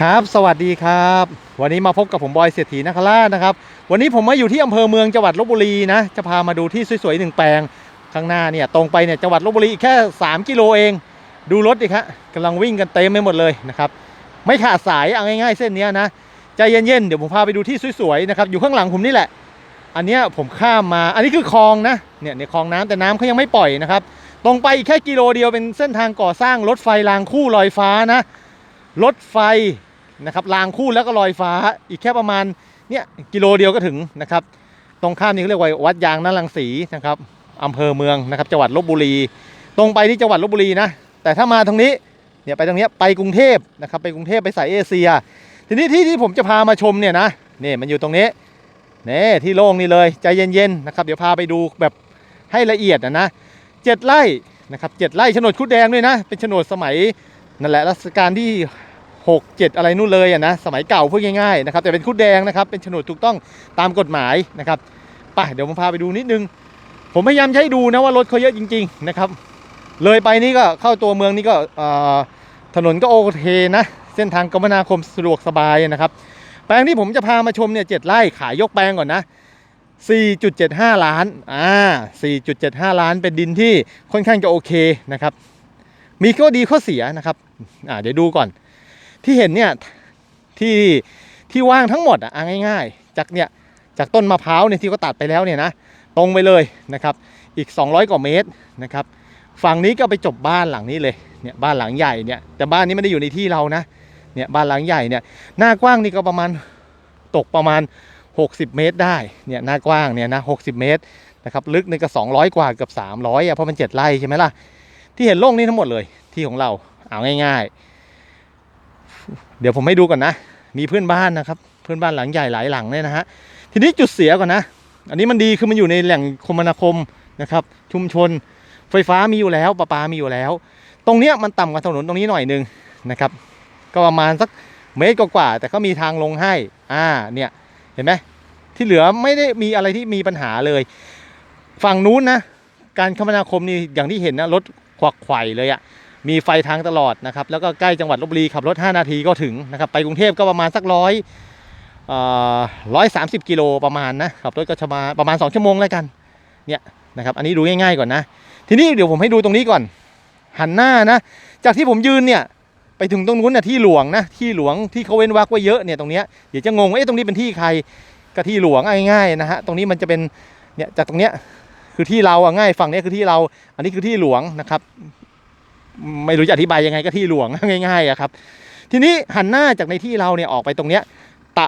ครับ สวัสดีครับ วันนี้มาพบกับผมบอยเศรษฐีนคราชนะครับ วันนี้ผมมาอยู่ที่อำเภอเมืองจังหวัดลบบุรีนะ จะพามาดูที่สวยๆหนึ่งแปลง ข้างหน้าเนี่ยตรงไปเนี่ยจังหวัดลบบุรีอีกแค่ 3 กิโลเอง ดูรถดิครับกำลังวิ่งกันเต็มไปหมดเลยนะครับ ไม่ขาดสายเอาง่ายๆเส้นนี้นะ ใจเย็นๆ เดี๋ยวผมพาไปดูที่สวยๆนะครับ อยู่ข้างหลังผมนี่แหละ อันนี้ผมข้ามมา อันนี้คือคลองนะ เนี่ยในคลองน้ำแต่น้ำเขายังไม่ปล่อยนะครับ ตรงไปอีกแค่กิโลเดียวเป็นเส้นทางก่อสร้างรถไฟรางคู่ลอยฟ้านะ รถไฟ นะครับรางคู่แล้วก็ลอยฟ้าอีกแค่ประมาณเนี่ยกิโลเดียวก็ถึงนะครับ ตรงข้ามนี่เขาเรียกว่าวัดยางนารังสีนะครับอำเภอเมืองนะครับจังหวัดลบบุรี ตรงไปที่จังหวัดลบบุรีนะแต่ถ้ามาทางนี้เนี่ยไปทางนี้ไปกรุงเทพนะครับไปกรุงเทพไปสายเอเชีย ทีนี้ที่ที่ผมจะพามาชมเนี่ยนะนี่มันอยู่ตรงนี้นี่ที่โล่งนี่เลยใจเย็นๆนะครับเดี๋ยวพาไปดูแบบให้ละเอียดนะนะเจ็ดไร่นะครับเจ็ดไร่โฉนดคุดแดงด้วยนะเป็นโฉนดสมัยนั่นแหละรัชกาลที่ 6 7 อะไรนู่นเลยอะนะสมัยเก่าพูดง่ายๆนะครับแต่เป็นคุดแดงนะครับเป็นโฉนดถูกต้องตามกฎหมายนะครับไปเดี๋ยวผมพาไปดูนิดนึง ผมพยายามให้ดูนะว่ารถเขาเยอะจริง ๆนะครับ เลยไปนี่ก็เข้าตัวเมืองนี่ก็ถนนก็โอเคนะ เส้นทางคมนาคมสะดวกสบายนะครับ แปลงที่ผมจะพามาชมเนี่ยเจ็ดไร่ขายยกแปลงก่อนนะ 4.75 ล้าน อ่า 4.75 ล้านเป็นดินที่ค่อนข้างจะโอเคนะครับ มีข้อดีข้อเสียนะครับ อ่าเดี๋ยวดูก่อน ที่เห็นเนี่ยที่ที่ว่างทั้งหมดอะเอาง่าย ๆ จากเนี่ยจากต้นมะพร้าวเนี่ยที่เขาตัดไปแล้วเนี่ยนะตรงไปเลยนะครับอีก 200 กว่าเมตรนะครับฝั่งนี้ก็ไปจบบ้านหลังนี้เลยเนี่ยบ้านหลังใหญ่เนี่ยแต่บ้านนี้ไม่ได้อยู่ในที่เรานะเนี่ยบ้านหลังใหญ่เนี่ยหน้ากว้างนี่ก็ประมาณตกประมาณ 60 เมตรได้เนี่ยหน้ากว้างเนี่ยนะ60เมตรนะครับลึกนี่ก็200 กว่าเกือบ300อะเพราะมัน7ไร่ใช่ไหมล่ะที่เห็นโล่งนี่ทั้งหมดเลยที่ของเราเอาง่าย ๆ เดี๋ยวผมให้ดูก่อนนะ มีเพื่อนบ้านนะครับ เพื่อนบ้านหลังใหญ่หลายหลังเลยนะฮะ ทีนี้จุดเสียก่อนนะ อันนี้มันดีคือมันอยู่ในแหล่งคมนาคมนะครับ ชุมชน ไฟฟ้ามีอยู่แล้วประปามีอยู่แล้ว ตรงเนี้ยมันต่ำกว่าถนนตรงนี้หน่อยนึงนะครับ ก็ประมาณสักเมตรกว่าๆแต่ก็มีทางลงให้ อ่า เนี่ย เห็นไหมที่เหลือไม่ได้มีอะไรที่มีปัญหาเลย ฝั่งนู้นนะ การคมนาคมนี่อย่างที่เห็นนะรถขวักไขว่เลยอะ มีไฟทางตลอดนะครับแล้วก็ใกล้จังหวัดลบบุรีขับรถ 5 นาทีก็ถึงนะครับไปกรุงเทพก็ประมาณสักร้อยร้อยสามสิบกิโลประมาณนะขับรถก็จะมาประมาณ 2 ชั่วโมงแล้วกันเนี่ยนะครับอันนี้ดูง่ายๆก่อนนะ ทีนี้เดี๋ยวผมให้ดูตรงนี้ก่อน หันหน้านะ จากที่ผมยืนเนี่ยไปถึงตรงนู้นน่ะที่หลวงนะที่หลวงที่เขาเว้นวรรคไว้เยอะเนี่ยตรงเนี้ยเดี๋ยวจะงงเอ๊ะตรงนี้เป็นที่ใครก็ที่หลวงง่ายๆนะฮะตรงนี้มันจะเป็นเนี่ยจากตรงเนี้ยคือที่เราอะง่ายฝั่งเนี้ยคือที่เรา อันนี้คือที่หลวงนะครับ ไม่รู้จะอธิบายยังไงก็ที่หลวงง่ายๆอะครับ ทีนี้หันหน้าจากในที่เราเนี่ยออกไปตรงเนี้ยตะ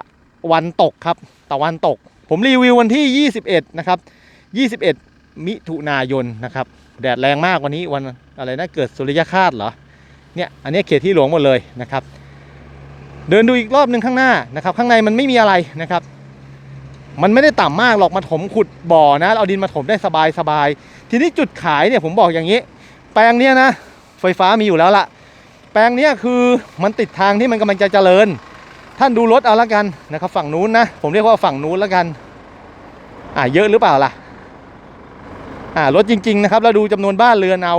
วันตกครับตะวันตก ผมรีวิววันที่ 21 นะครับ 21 มิถุนายนนะครับ แดดแรงมากวันนี้วันอะไรนะเกิดสุริยคาสเหรอเนี่ยอันนี้เขตที่หลวงหมดเลยนะครับ เดินดูอีกรอบหนึ่งข้างหน้านะครับ ข้างในมันไม่มีอะไรนะครับ มันไม่ได้ต่ำมากหรอกมาถมขุดบ่อนะเอาดินมาถมได้สบายสบายทีนี้จุดขายเนี่ยผมบอกอย่างนี้ แปลงเนี้ยนะ ไฟฟ้ามีอยู่แล้วล่ะแปลงนี้คือมันติดทางที่มันกำลังจะเจริญ ท่านดูรถเอาละกันนะครับ ฝั่งนู้นนะ ผมเรียกว่าฝั่งนู้นล้วกัน อ่าเยอะหรือเปล่าล่ะ อ่ารถจริง ๆ นะครับ แล้วดูจำนวนบ้านเรือนเอา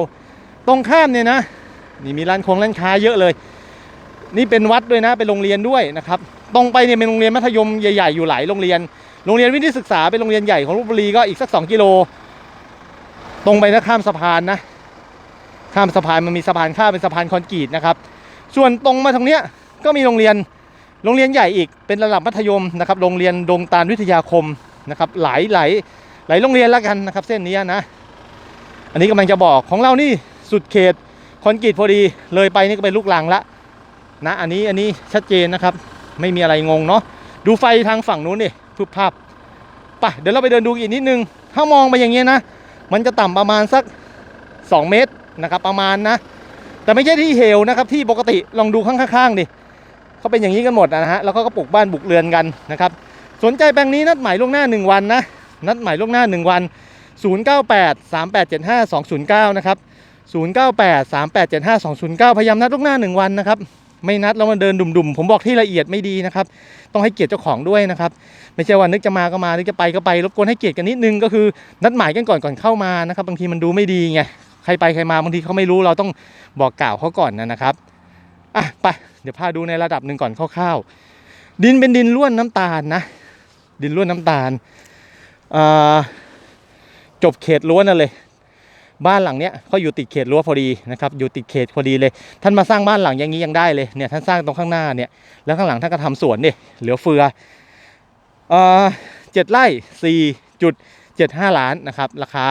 ตรงข้ามเนี่ยนะนี่มีร้านคงร้านค้าเยอะเลย นี่เป็นวัดด้วยนะเป็นโรงเรียนด้วยนะครับ ตรงไปเนี่ยเป็นโรงเรียนมัธยมใหญ่ๆอยู่หลายโรงเรียน โรงเรียนวิทยศึกษาเป็นโรงเรียนใหญ่ของลบบุรีก็อีกสัก 2 กิโล ตรงไปนะข้ามสะพานนะ ข้ามสะพานมันมีสะพานข้ามเป็นสะพานคอนกรีตนะครับ ส่วนตรงมาทางเนี้ยก็มีโรงเรียนโรงเรียนใหญ่อีกเป็นระดับมัธยมนะครับโรงเรียนดงตาลวิทยาคมนะครับหลายหลายหลายโรงเรียนแล้วกันนะครับ เส้นนี้นะ อันนี้กำลังจะบอกของเรานี่สุดเขตคอนกรีตพอดีเลยไปนี่ก็เป็นลูกลังละนะอันนี้อันนี้ชัดเจนนะครับ ไม่มีอะไรงงเนาะดูไฟทางฝั่งนู้นดิพึบภาพไปเดี๋ยวเราไปเดินดูอีกนิดนึง ถ้ามองไปอย่างเงี้ยนะ มันจะต่ำประมาณสัก 2 เมตร นะครับประมาณนะ แต่ไม่ใช่ที่เหวนะครับที่ปกติลองดูข้างๆดิเขาเป็นอย่างนี้กันหมดนะฮะแล้วก็ก็ปลูกบ้านบุกเรือนกันนะครับสนใจแปลงนี้นัดหมายล่วงหน้า 1 วันนะนัดหมายล่วงหน้า 1 วัน 098 3875 209 นะครับ 098 3875 209 พยายามนัดล่วงหน้า 1 วันนะครับ ไม่นัดแล้วมันเดินดุ่มๆ ผมบอกที่ละเอียดไม่ดีนะครับ ต้องให้เกียรติเจ้าของด้วยนะครับ ไม่ใช่ว่านึกจะมาก็มา นึกจะไปก็ไป รบกวนให้เกียรติกันนิดนึงก็คือนัดหมายกันก่อนก่อนเข้ามานะครับ บางทีมันดูไม่ดีไง ใครไปใครมาบางทีเขาไม่รู้เราต้องบอกกล่าวเขาก่อนนะครับอะไปเดี๋ยวพาดูในระดับหนึ่งก่อนคร่าวๆดินเป็นดินล้วนน้ำตาลนะ ดินล้วนน้ำตาลจบเขตล้วนนั่นเลยบ้านหลังเนี้ยเขาอยู่ติดเขตรั้วพอดีนะครับอยู่ติดเขตพอดีเลย ท่านมาสร้างบ้านหลังอย่างนี้ยังได้เลยเนี่ยท่านสร้างตรงข้างหน้าเนี่ยแล้วข้างหลังท่านก็ทำสวนเนี่ยเหลือเฟือเจ็ดไร่สี่จุดเจ็ดห้าล้านนะครับราคา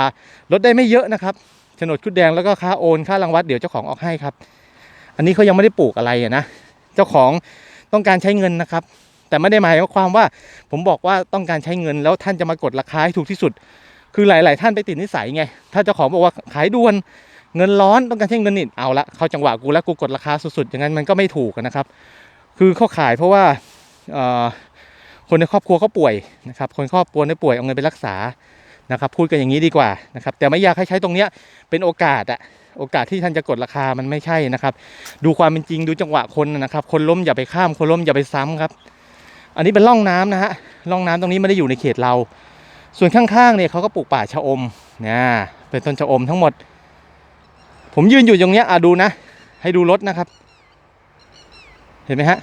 ลดได้ไม่เยอะนะครับ โฉนดชุดแดงแล้วก็ค่าโอนค่ารังวัดเดี๋ยวเจ้าของออกให้ครับ อันนี้เขายังไม่ได้ปลูกอะไรนะเจ้าของต้องการใช้เงินนะครับ แต่ไม่ได้หมายความว่าผมบอกว่าต้องการใช้เงินแล้วท่านจะมากดราคาให้ถูกที่สุด คือหลาย ๆ ท่านไปติดนิสัยไง ถ้าเจ้าของบอกว่าขายด่วนเงินร้อนต้องการใช้เงินนี่เอาละเขาจังหวะกูแล้วกูกดราคาสุด ๆ อย่างนั้นมันก็ไม่ถูกนะครับ คือเขาขายเพราะว่าคนในครอบครัวเขาป่วยนะครับ คนครอบครัวในป่วยเอาเงินไปรักษา นะครับพูดกันอย่างนี้ดีกว่านะครับแต่ไม่อยากให้ใช้ตรงเนี้ยเป็นโอกาสอะโอกาสที่ท่านจะกดราคามันไม่ใช่นะครับ ดูความเป็นจริงดูจังหวะคนนะครับ คนล้มอย่าไปข้ามคนล้มอย่าไปซ้ำครับ อันนี้เป็นร่องน้ำนะฮะร่องน้ำตรงนี้ไม่ได้อยู่ในเขตเรา ส่วนข้างๆเนี่ยเขาก็ปลูกป่าชะอมเนี่ยเป็นต้นชะอมทั้งหมด ผมยืนอยู่ตรงเนี้ยอะดูนะ ให้ดูรถนะครับ เห็นไหมฮะ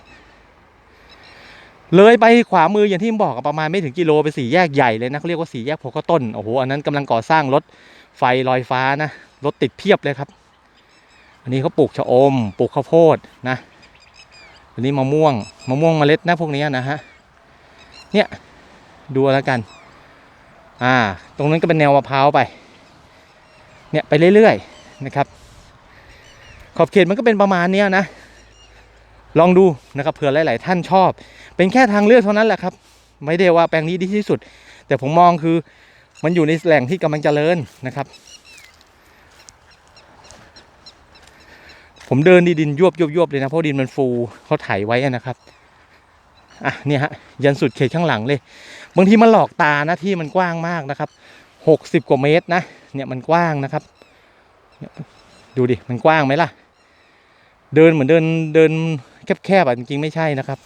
เลยไปขวามืออย่างที่ผมบอกประมาณไม่ถึงกิโลไปสี่แยกใหญ่เลยนะเขาเรียกว่าสี่แยกโพกต้นโอ้โหอันนั้นกำลังก่อสร้างรถไฟลอยฟ้านะรถติดเพียบเลยครับ อันนี้เขาปลูกชะอมปลูกข้าวโพดนะอันนี้มะม่วงมะม่วงเมล็ดนะพวกนี้นะฮะเนี่ยดูแล้วกัน อ่า ตรงนั้นก็เป็นแนวมะพร้าวไป เนี่ยไปเรื่อยๆนะครับ ขอบเขตมันก็เป็นประมาณเนี้ยนะ ลองดูนะครับเผื่อหลาย ๆ ท่านชอบ เป็นแค่ทางเลือกเท่านั้นแหละครับ ไม่ได้ว่าแปลงนี้ดีที่สุด แต่ผมมองคือมันอยู่ในแหล่งที่กำลังจเจริญนะครับ ผมเดินดีดินยวบยวบยวบเลยนะเพราะดินมันฟูเขาไถไว้นะครับอะเนี่ยฮะยันสุดเขตข้างหลังเลย บางทีมันหลอกตานะที่มันกว้างมากนะครับหกสิบกว่าเมตรนะเนี่ยมันกว้างนะครับ ดูดิมันกว้างไหมล่ะ เดินเหมือนเดินเดินแคบๆอะจริงๆไม่ใช่นะครับ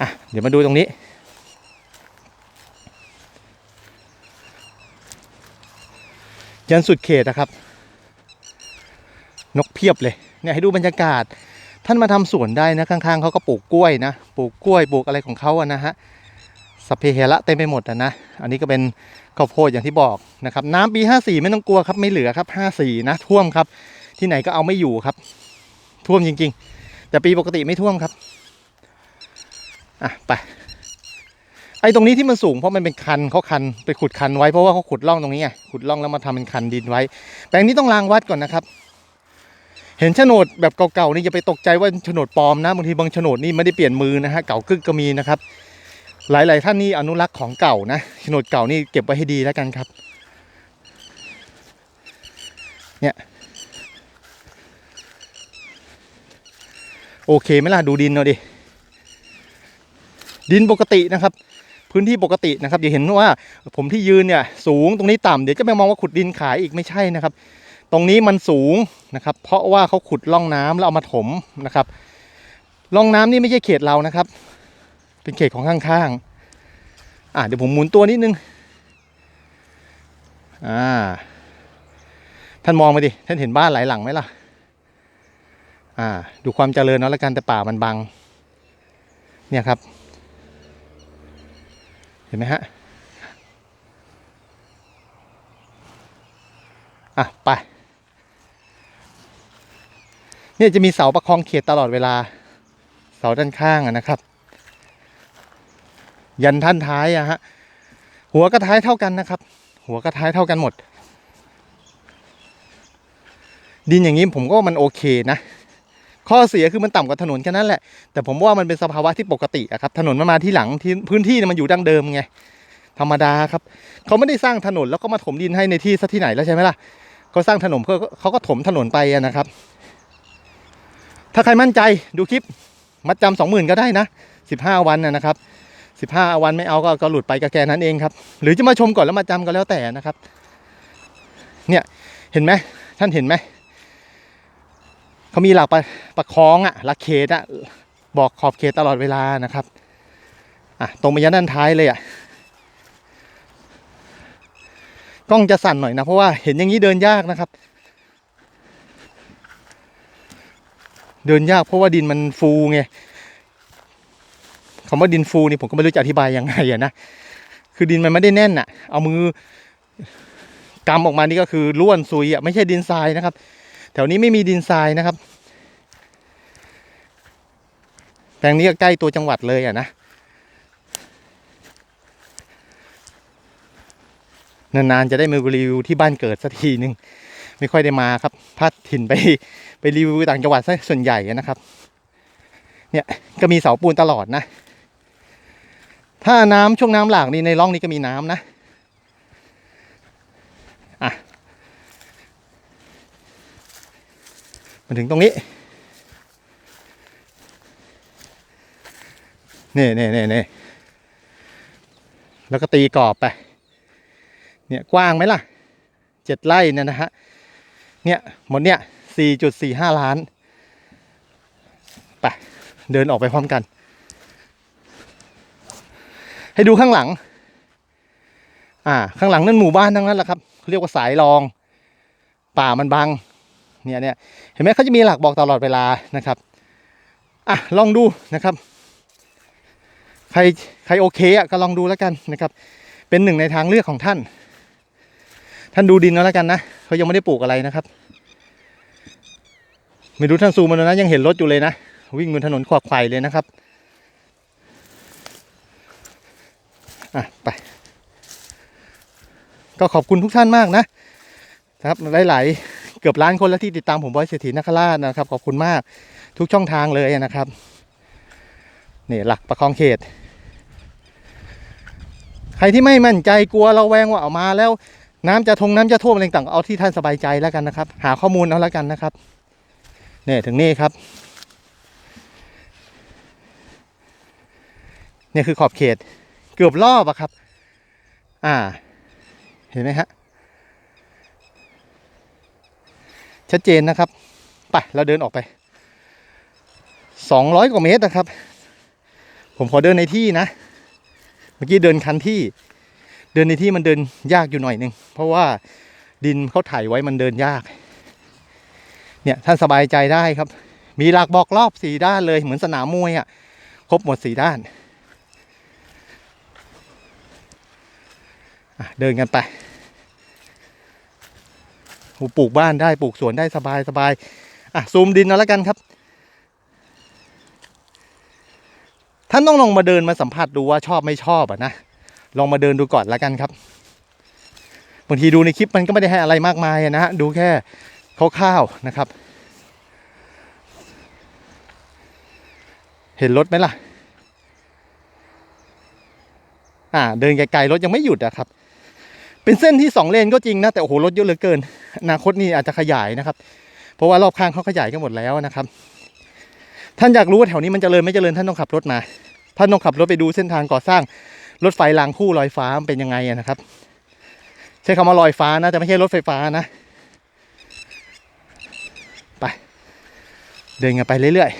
อะเดี๋ยวมาดูตรงนี้ ยันสุดเขตนะครับ นกเพียบเลยเนี่ยให้ดูบรรยากาศ ท่านมาทำสวนได้นะข้างๆเขาก็ปลูกกล้วยนะปลูกกล้วยปลูกอะไรของเขาอะนะฮะ สัพเพเหระเต็มไปหมดอะนะ อันนี้ก็เป็นข้าวโพดอย่างที่บอกนะครับ น้ำปี 54 ไม่ต้องกลัวครับไม่เหลือครับ 54 นะ ท่วมครับ ที่ไหนก็เอาไม่อยู่ครับ ท่วมจริง ๆ แต่ปีปกติไม่ท่วมครับอะไปไอ้ตรงนี้ที่มันสูงเพราะมันเป็นคันเขาคันไปขุดคันไว้เพราะว่าเขาขุดร่องตรงนี้ไงขุดร่องแล้วมาทำเป็นคันดินไว้ แปลงนี้ต้องรางวัดก่อนนะครับ เห็นโฉนดแบบเก่าๆนี่อย่าไปตกใจว่าโฉนดปลอมนะบางทีบางโฉนดนี่ไม่ได้เปลี่ยนมือนะฮะเก่ากึกก็มีนะครับ หลาย ๆ ท่านนี่อนุรักษ์ของเก่านะโฉนดเก่านี่เก็บไว้ให้ดีแล้วกันครับ เนี่ย โอเคไหมล่ะดูดินเอาดิ ดินปกตินะครับ พื้นที่ปกตินะครับอย่าเห็นว่าผมที่ยืนเนี่ย สูงตรงนี้ต่ำเดี๋ยวจะไปมองว่าขุดดินขายอีกไม่ใช่นะครับ ตรงนี้มันสูงนะครับ เพราะว่าเขาขุดร่องน้ำแล้วเอามาถมนะครับร่องน้ำนี่ไม่ใช่เขตเรานะครับ เป็นเขตของข้างๆอะเดี๋ยวผมหมุนตัวนิดนึงอ่าท่านมองไปดิท่านเห็นบ้านหลายหลังไหมล่ะอ่าดูความเจริญเนาะแล้วกันแต่ป่ามันบัง เนี่ยครับ เห็นไหมฮะอะไป เนี่ยจะมีเสาประคองเขตตลอดเวลา เสาด้านข้างนะครับ ยันท่านท้ายอะฮะหัวกระท้ายเท่ากันนะครับ หัวกระท้ายเท่ากันหมด ดินอย่างนี้ผมก็มันโอเคนะ ข้อเสียคือมันต่ำกว่าถนนแค่นั้นแหละ แต่ผมว่ามันเป็นสภาวะที่ปกติอะครับ ถนนมันมาที่หลังที่พื้นที่มันอยู่ดั้งเดิมไงธรรมดาครับเขาไม่ได้สร้างถนนแล้วก็มาถมดินให้ในที่ซะที่ไหนแล้วใช่ไหมล่ะเขาสร้างถนนเพื่อเขาก็ถมถนนไปนะครับ ถ้าใครมั่นใจดูคลิปมัดจำสองหมื่นก็ได้นะสิบห้าวันนะครับ สิบห้าวันไม่เอาก็ก็หลุดไปก็แค่นั้นเองครับ หรือจะมาชมก่อนแล้วมาจำก็แล้วแต่นะครับ เนี่ยเห็นไหมท่านเห็นไหมเขามีหลักประประคองอะหลักเขตอะบอกขอบเขตตลอดเวลานะครับอะตรงไปยันด้านท้ายเลยอะกล้องจะสั่นหน่อยนะ เพราะว่าเห็นอย่างนี้เดินยากนะครับ เดินยากเพราะว่าดินมันฟูไง คำว่าดินฟูนี่ผมก็ไม่รู้จะอธิบายยังไงอะนะคือดินมันไม่ได้แน่นอะเอามือกำออกมานี่ก็คือล้วนซุยอะไม่ใช่ดินทรายนะครับ แถวนี้ไม่มีดินทรายนะครับแปลงนี้ก็ใกล้ตัวจังหวัดเลยอะนะนานๆจะได้มารีวิวที่บ้านเกิดสักทีหนึ่งไม่ค่อยได้มาครับพัดถิ่นไปไปรีวิวต่างจังหวัดซะส่วนใหญ่นะครับ เนี่ยก็มีเสาปูนตลอดนะ ถ้าน้ำช่วงน้ำหลากนี่ในร่องนี้ก็มีน้ำนะอะมาถึงตรงนี้นี่นี่นี่นี่แล้วก็ตีกรอบไป เนี่ยกว้างไหมล่ะเจ็ดไร่เนี่ยนะฮะ เนี่ยหมดเนี่ยสี่จุดสี่ห้าล้าน ไป เดินออกไปพร้อมกัน ให้ดูข้างหลัง อ่า ข้างหลังนั่นหมู่บ้านทั้งนั้นแหละครับเขาเรียกว่าสายรอง ป่ามันบัง เนี่ยเนี่ยเห็นไหมเขาจะมีหลักบอกตลอดเวลานะครับ อะลองดูนะครับ ใครใครโอเคอะก็ลองดูแล้วกันนะครับ เป็นหนึ่งในทางเลือกของท่าน ท่านดูดินเอาแล้วกันนะเขายังไม่ได้ปลูกอะไรนะครับ ไม่รู้ท่านซูมมาแล้วนะยังเห็นรถอยู่เลยนะวิ่งบนถนนขวากไขว่เลยนะครับ อะไป ก็ขอบคุณทุกท่านมากนะครับหลายๆเกือบล้านคนแล้วที่ติดตามผมบอยเศรษฐีนักราชนะครับ ขอบคุณมากทุกช่องทางเลยนะครับนี่หลักประคองเขต ใครที่ไม่มั่นใจกลัวเราแวงว่าเอามาแล้วน้ำจะทงน้ำจะท่วมอะไรต่างเอาที่ท่านสบายใจแล้วกันนะครับ หาข้อมูลเอาแล้วกันนะครับเนี่ยถึงนี่ครับเนี่ยคือขอบเขต เกือบรอบอะครับ อ่า เห็นไหมฮะ ชัดเจนนะครับ ไป เราเดินออกไปสองร้อยกว่าเมตรนะครับ ผมขอเดินในที่นะ เมื่อกี้เดินคันที่ เดินในที่มันเดินยากอยู่หน่อยนึง เพราะว่าดินเขาถ่ายไว้มันเดินยาก เนี่ยท่านสบายใจได้ครับ มีหลักบอกรอบสี่ด้านเลยเหมือนสนามมวยอะ่ะ ครบหมดสี่ด้าน อะ เดินกันไปปลูกบ้านได้ปลูกสวนได้สบายสบายอะซูมดินเอาล้วกันครับ ท่านต้องลองมาเดินมาสัมผัสดูว่าชอบไม่ชอบอะนะลองมาเดินดูก่อนล้วกันครับบางทีดูในคลิปมันก็ไม่ได้ให้อะไรมากมายนะฮะดูแค่คร่าวๆนะครับ เห็นรถไหมล่ะ อ่า เดินไกลๆรถยังไม่หยุดอะครับ เป็นเส้นที่สองเลนก็จริงนะ แต่โอ้โหรถเยอะเหลือเกินอนาคตนี่อาจจะขยายนะครับ เพราะว่ารอบข้างเขาขยายกันหมดแล้วนะครับ ท่านอยากรู้ว่าแถวนี้มันจเจริญไม่จเจริญท่านต้องขับรถมาท่านต้องขับรถไปดูเส้นทางก่อสร้างรถไฟรางคู่ลอยฟ้ามันเป็นยังไงนะครับ ใช้คำว่าลอยฟ้านะแต่ไม่ใช่รถไฟฟ้านะ ไป เดินกันไปเรื่อย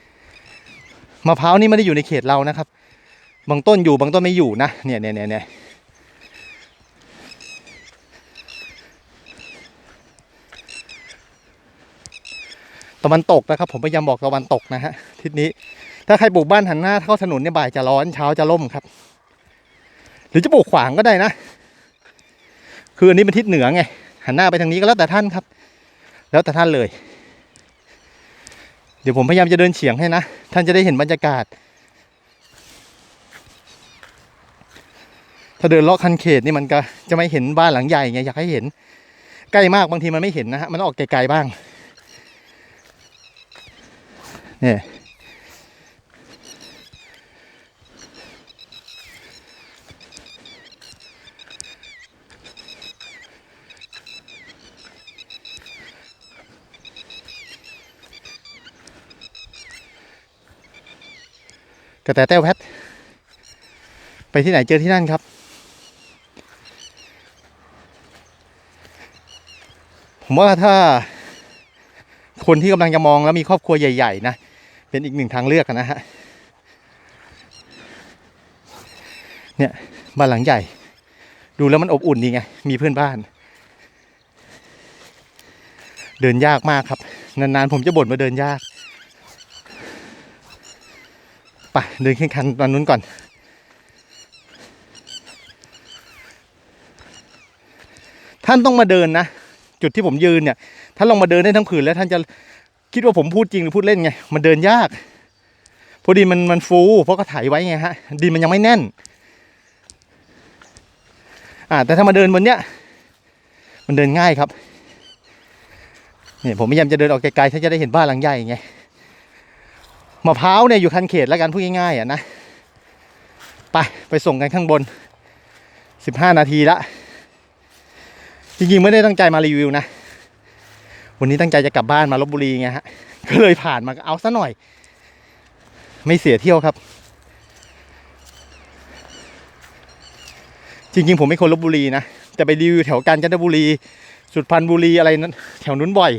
ๆมะพร้าวนี่ไม่ได้อยู่ในเขตเรานะครับ บางต้นอยู่บางต้นไม่อยู่นะเนี่ยเนี่ยเนี่ยเนี่ย ตะวันตกนะครับ ผมพยายามบอกตะวันตกนะฮะทิศนี้ ถ้าใครปลูกบ้านหันหน้าเข้าถนนเนี่ยบ่ายจะร้อนเช้าจะล่มครับ หรือจะปลูกขวางก็ได้นะ คืออันนี้เป็นทิศเหนือไง หันหน้าไปทางนี้ก็แล้วแต่ท่านครับ แล้วแต่ท่านเลย เดี๋ยวผมพยายามจะเดินเฉียงให้นะ ท่านจะได้เห็นบรรยากาศ ถ้าเดินเลาะคันเขตนี่มันก็จะไม่เห็นบ้านหลังใหญ่ไงอยากให้เห็น ใกล้มากบางทีมันไม่เห็นนะฮะมันออกไกลๆบ้าง นี่กระแตแต้วแพท ไปที่ไหนเจอที่นั่นครับ ผมว่าถ้าคนที่กำลังจะมองแล้วมีครอบครัวใหญ่ ๆ นะ เป็นอีกหนึ่งทางเลือกนะฮะเนี่ยบ้านหลังใหญ่ ดูแล้วมันอบอุ่นดีไง มีเพื่อนบ้าน เดินยากมากครับ นานๆผมจะบ่นมาเดินยากปเดินขึ้นคันตอนนู้นก่อน ท่านต้องมาเดินนะ จุดที่ผมยืนเนี่ย ท่านลงมาเดินได้ทั้งผืนแล้วท่านจะ คิดว่าผมพูดจริงหรือพูดเล่นไง มันเดินยาก พอดีมันมันฟูเพราะก็ไถไว้ไงฮะ ดินมันยังไม่แน่น อ่า แต่ถ้ามาเดินบนเนี้ย มันเดินง่ายครับ เนี่ยผมพยายามจะเดินออกไกลๆท่าจะได้เห็นบ้านหลังใหญ่ไง มะพร้าวเนี่ยอยู่คันเขตแล้วกันพูดง่ายๆอะนะ ไปไปส่งกันข้างบนสิบห้านาทีละ จริงๆไม่ได้ตั้งใจมารีวิวนะ วันนี้ตั้งใจจะกลับบ้านมาลบบุรีไงฮะ ก็เลยผ่านมาเอาซะหน่อย ไม่เสียเที่ยวครับ จริงๆ ผมไม่คนลบบุรีนะจะไปรีวิวแถวกาญจนบุรี สุดพันธ์บุรีอะไรนั้นแถวนู้นบ่อย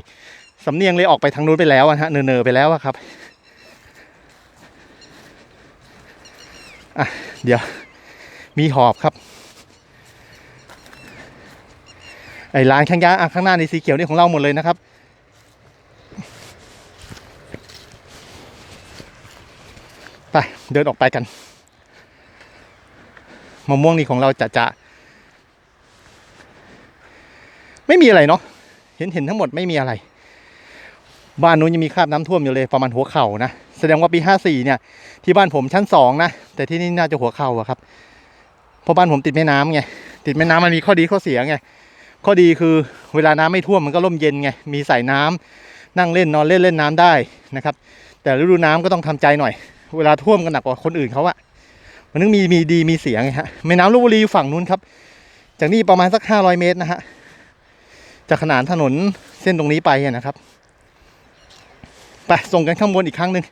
สำเนียงเลยออกไปทางนู้นไปแล้วอะฮะเนอๆไปแล้วอะครับอะเดี๋ยวมีหอบครับ ไอ้ร้านข้างยาอะข้างหน้าในสีเขียวนี่ของเราหมดเลยนะครับ ไปเดินออกไปกันมะม่วงนี่ของเราจะจะ ไม่มีอะไรเนาะเห็นเห็นทั้งหมดไม่มีอะไร บ้านนู้นยังมีคราบน้ำท่วมอยู่เลยประมาณหัวเข่านะแสดงว่าปีห้าสี่เนี่ย ที่บ้านผมชั้นสองนะแต่ที่นี่น่าจะหัวเข่าอะครับเพราะบ้านผมติดแม่น้ำไงติดแม่น้ำมันมีข้อดีข้อเสียไง ข้อดีคือเวลาน้ำไม่ท่วมมันก็ร่มเย็นไง มีใส่น้ำนั่งเล่นนอนเล่นเล่นน้ำได้นะครับ แต่ฤดูน้ำก็ต้องทำใจหน่อย เวลาท่วมกันหนักกว่าคนอื่นเขาอะมันนึงมีมีดีมีเสียงฮะแม่น้ำลพบุรีอยู่ฝั่งนู้นครับ จากนี่ประมาณสักห้าร้อยเมตรนะฮะจากขนานถนนเส้นตรงนี้ไปนะครับไปส่งกันข้างบนอีกครั้งหนึ่ง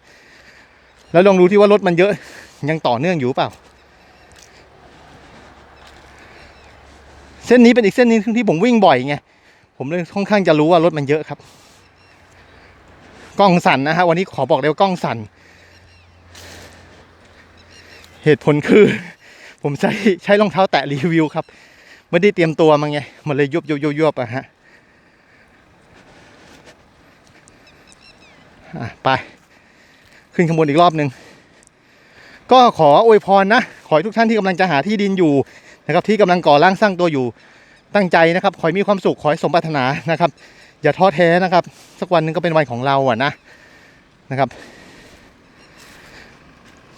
แล้วลองดูที่ว่ารถมันเยอะยังต่อเนื่องอยู่เปล่า เส้นนี้เป็นอีกเส้นหนึงที่ผมวิ่งบ่อยไงผมเลยค่อนข้างจะรู้ว่ารถมันเยอะครับ กล้องสั่นนะฮะวันนี้ขอบอกเลยว่ากล้องสั่น เหตุผลคือ ผมใช้ใช้รองเท้าแตะรีวิวครับไม่ได้เตรียมตัวมาไงมันเลยยุบยุบยุบยุบอะฮะไป ขึ้นข้างบนอีกรอบหนึ่งก็ขออวยพรนะ ขอให้ทุกท่านที่กำลังจะหาที่ดินอยู่ นะครับที่กำลังก่อร่างสร้างตัวอยู่ตั้งใจนะครับขอให้มีความสุขขอให้สมปรารถนานะครับ อย่าท้อแท้นะครับ สักวันหนึ่งก็เป็นวันของเราอะนะนะครับ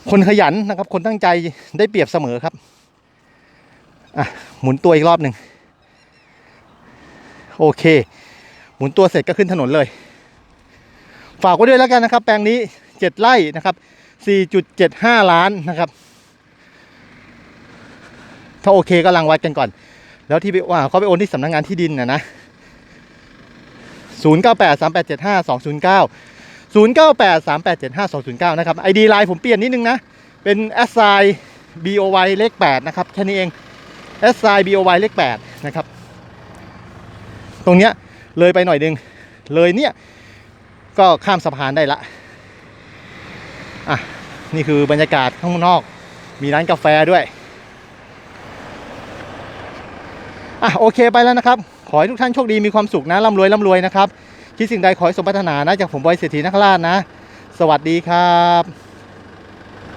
คนขยันนะครับ คนตั้งใจได้เปรียบเสมอครับอะหมุนตัวอีกรอบหนึ่งโอเค หมุนตัวเสร็จก็ขึ้นถนนเลย ฝากไว้ด้วยแล้วกันนะครับ แปลงนี้เจ็ดไร่นะครับ 4.75 ล้านนะครับ ถ้าโอเคก็รังวัดกันก่อน แล้วที่ไปว่าเขาไปโอนที่สำนักงานที่ดินนะนะ098 3875 209 098 3875 209 นะครับ ID ไลน์ผมเปลี่ยนนิดนึงนะ เป็น s i BOY เลข 8 นะครับ แค่นี้เอง s i BOY เลข 8 นะครับ ตรงเนี้ยเลยไปหน่อยนึง เลยเนี่ย ก็ข้ามสะพานได้ละ อะ นี่คือบรรยากาศข้างนอก มีร้านกาแฟด้วย อะโอเคไปแล้วนะครับ ขอให้ทุกท่านโชคดีมีความสุขนะร่ำรวยร่ำรวยนะครับ คิดสิ่งใดขอให้สมปรารถนานะจากผมบอยเศรษฐีนักล่านะ สวัสดีครับ